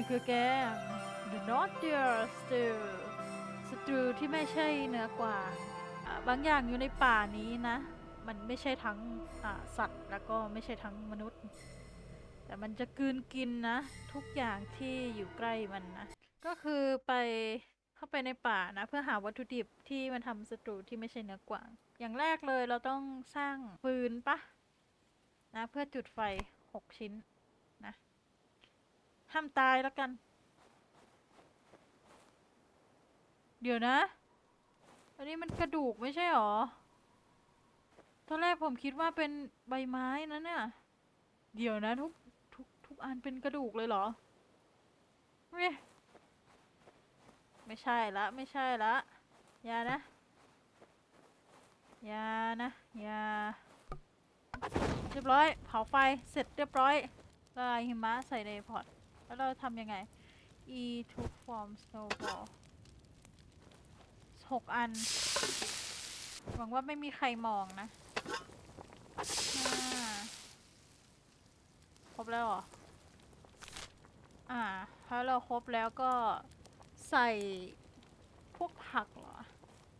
ี่คือแก The Not Deer Stew สตรูที่ไม่ใช่เนื้อกวางบางอย่างอยู่ในป่านี้นะ มันไม่ใช่ทั้งสัตว์แล้วก็ไม่ใช่ทั้งมนุษย์ แต่มันจะกืนกินนะ ทุกอย่างที่อยู่ใกล้มันนะ ก็คือไปเข้าไปในป่านะ เพื่อหาวัตถุดิบที่มันทำสตรูที่ไม่ใช่เนื้อกวาง อย่างแรกเลยเราต้องสร้างฟืนปะนะเพื่อจุดไฟหกชิ้น ห้ามตายแล้วกัน เดี๋ยวนะ อันนี้มันกระดูกไม่ใช่หรอ ตอนแรกผมคิดว่าเป็นใบไม้นะเนี่ย เดี๋ยวนะทุกทุกทุกอันเป็นกระดูกเลยเหรอเฮ้ยไม่ใช่ละไม่ใช่ละอย่านะอย่านะอย่าเรียบร้อย เผาไฟเสร็จเรียบร้อยละลายหิมะใส่ในพอร์ต แล้วเราทำยังไง e to form snowball หกอัน หวังว่าไม่มีใครมองนะครบแล้วเหรอ อ่าถ้าเราครบแล้วก็ใส่พวกผักเหรอ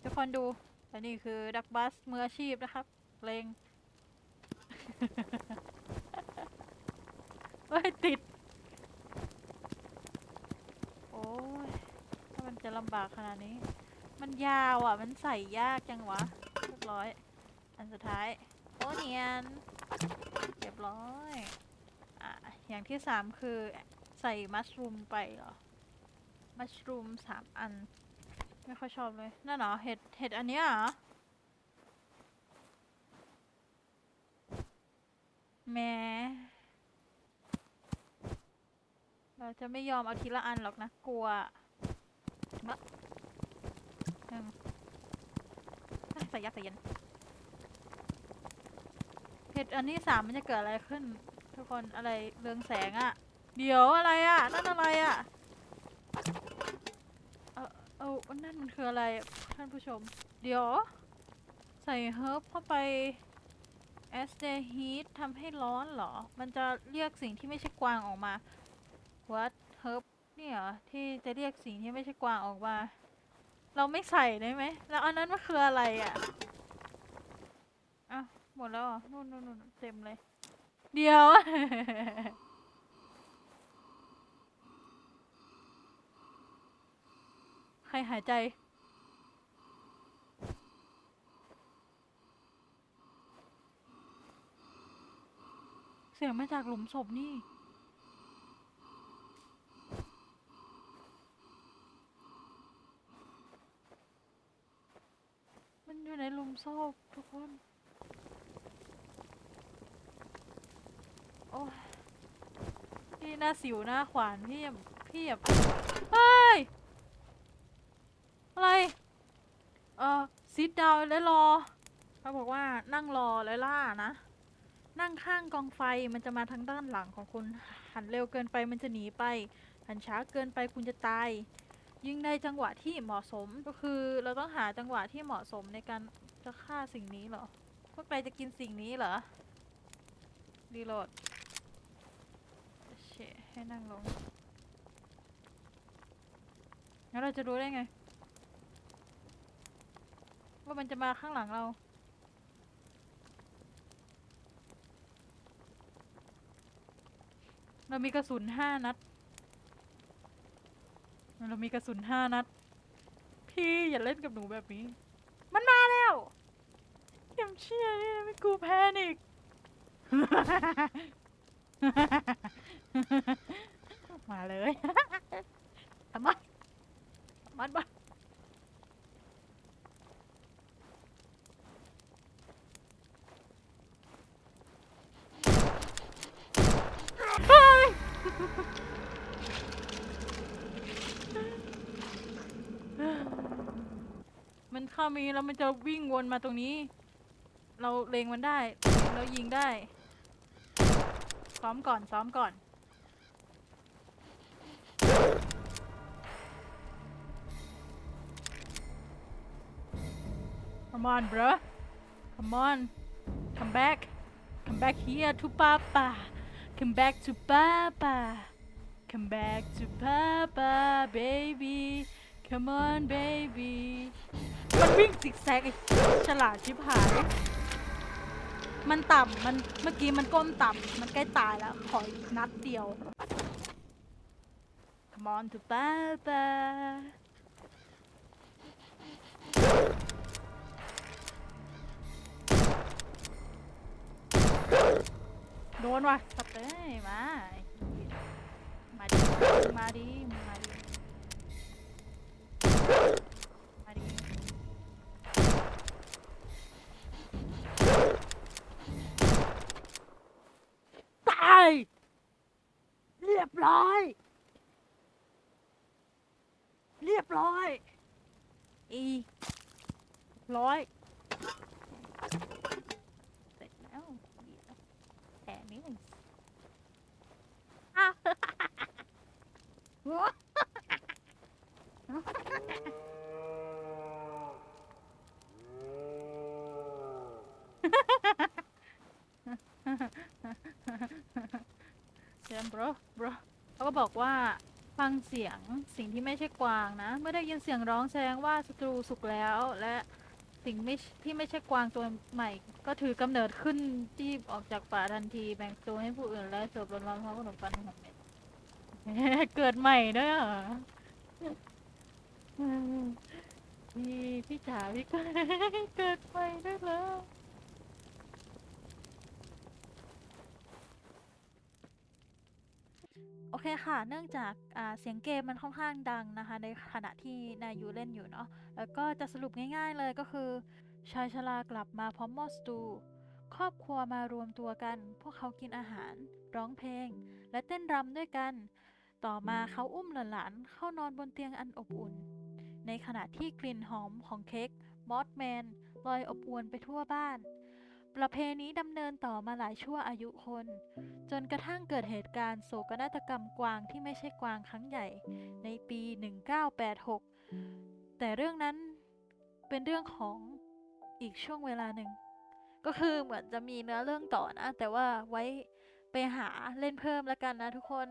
ทุกคนดูและนี่คือดักบัสมืออาชีพนะครับเลงเฮ้ย ติด โอ้ยถ้ามันจะ ลำบากขนาดนี้ มันยาวอะ มันใส่ยากจังวะเรียบร้อย อันสุดท้าย โอเนียนเรียบร้อยอะอย่างที่สามคือใส่มัชรูมไปเหรอ มัชรูมสามอัน ไม่ค่อยชอบเลย นั่นเหรอ เห็ด เห็ดอันเนี้ยเหรอแหม้เราจะไม่ยอมเอาทีละอันหรอกนะ กลัว มะหนึ่งอะใส่ยัดใส่เย็นเห็ดอันนี้สามมันจะเกิดอะไรขึ้น ทุกคนอะไรเรืองแสงอะเดี๋ยวอะไรอะนั่นอะไรอะเออเออนั่นมันคืออะไรท่านผู้ชม เดี๋ยว ใส่เฮิร์บเข้าไป as the heat ทำให้ร้อนเหรอ มันจะเรียกสิ่งที่ไม่ใช่กวางออกมา what herb เนี่เหรอที่จะเรียกสิ่งที่ไม่ใช่กวางออกมา เราไม่ใส่ได้ไหมแล้วอันนั้นมันคืออะไรอะอะหมดแล้วเหรอนู่นนู่นนู่นเต็มเลย เดียวใครหายใจเสียงมาจากหลุมศพนี่ อยู่ในหลุมศพทุกคน โอ้ยพี่หน้าสิวหน้าขวานพี่อย่าพี่อย่าเฮ้ย อะไร เออซิดดาวแล้วรอ เขาบอกว่านั่งรอแล้วล่านะ นั่งข้างกองไฟมันจะมาทางด้านหลังของคุณ หันเร็วเกินไปมันจะหนีไป หันช้าเกินไปคุณจะตาย ยิงในจังหวะที่เหมาะสมก็คือเราต้องหาจังหวะที่เหมาะสมในการจะฆ่าสิ่งนี้เหรอ พวกใครจะกินสิ่งนี้เหรอรีโหลดเชะให้นั่งลงแล้วเราจะรู้ได้ไง ว่ามันจะมาข้างหลังเราเรามีกระสุนห้านัด เรามีกระสุนห้านัด พี่อย่าเล่นกับหนูแบบนี้ มันมาแล้วเข็มเชี่ยนี่ไม่กูแพนิกมาเลยทำไมมันบ้าเฮ้ยมันเข้ามีแล้วมันจะวิ่งวนมาตรงนี้ เราเลงมันได้เรายิงได้ ซ้อมก่อนซ้อมก่อน Come on, bruh. Come on. Come back. Come back here to Papa. Come back to Papa. come back to papa baby come on baby มันวิ่งซิกแซกไอ้ฉลาดชิบหาย มันต่ำมันเมื่อกี้มันก้มต่ำมันใกล้ตายแล้ว ขออีกนัดเดียว Come on to papa โดนว่ะสัตว์เอ้ยมา มาดิ มาดิ มาดิ เรียบร้อย เรียบร้อยอีร้อยเสร็จแล้วแค่นี้เองอ้าว เชิญ bro bro เขาก็บอกว่าฟังเสียงสิ่งที่ไม่ใช่กวางนะ เมื่อได้ยินเสียงร้องแสดงว่าศัตรูสุกแล้ว และสิ่งไม่ที่ไม่ใช่กวางตัวใหม่ ก็ถือกำเนิดขึ้นที่ออกจากป่าทันทีแบ่งตัวให้ผู้อื่นและเสิร์ฟร้อนๆพร้อมขนมปังหอมเม็ดเกิดใหม่ด้วยเหรอพี่พี่จ๋าพี่ก็เกิดใหม่ด้วยเหรอ โอ เคค่ะ เนื่องจากาเสียงเกมมันค่อนข้างดังนะคะ ในขณะที่นายยูเล่นอยู่เนาะ แล้วก็จะสรุปง่ายๆเลยก็คือ ชายชรากลับมาพร้อมมอสตู ครอบครัวมารวมตัวกัน พวกเขากินอาหาร ร้องเพลง และเต้นรำด้วยกัน ต่อมาเขาอุ้มหลานๆเข้านอนบนเตียงอันอบอุ่น ในขณะที่กลิ่นหอมของเค้กมอสแมนลอยอบอวนไปทั่วบ้าน ประเพณีดำเนินต่อมาหลายชั่วอายุคน จนกระทั่งเกิดเหตุการณ์โศกนาฏกรรมกวางที่ไม่ใช่กวางครั้งใหญ่ ในปี 1986 แต่เรื่องนั้นเป็นเรื่องของอีกช่วงเวลาหนึ่ง ก็คือเหมือนจะมีเนื้อเรื่องต่อนะ แต่ว่าไว้ไปหาเล่นเพิ่มแล้วกันนะทุกคน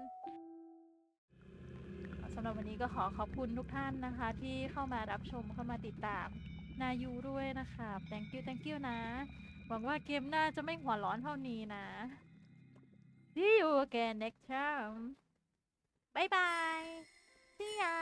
สำหรับวันนี้ก็ขอขอบคุณทุกท่านนะคะ ที่เข้ามารับชมเข้ามาติดตามนายูด้วยนะคะ thank you thank you นะ หวังว่าเกมหน้าจะไม่หัวร้อนเท่านี้นะ See you again next time Bye bye See ya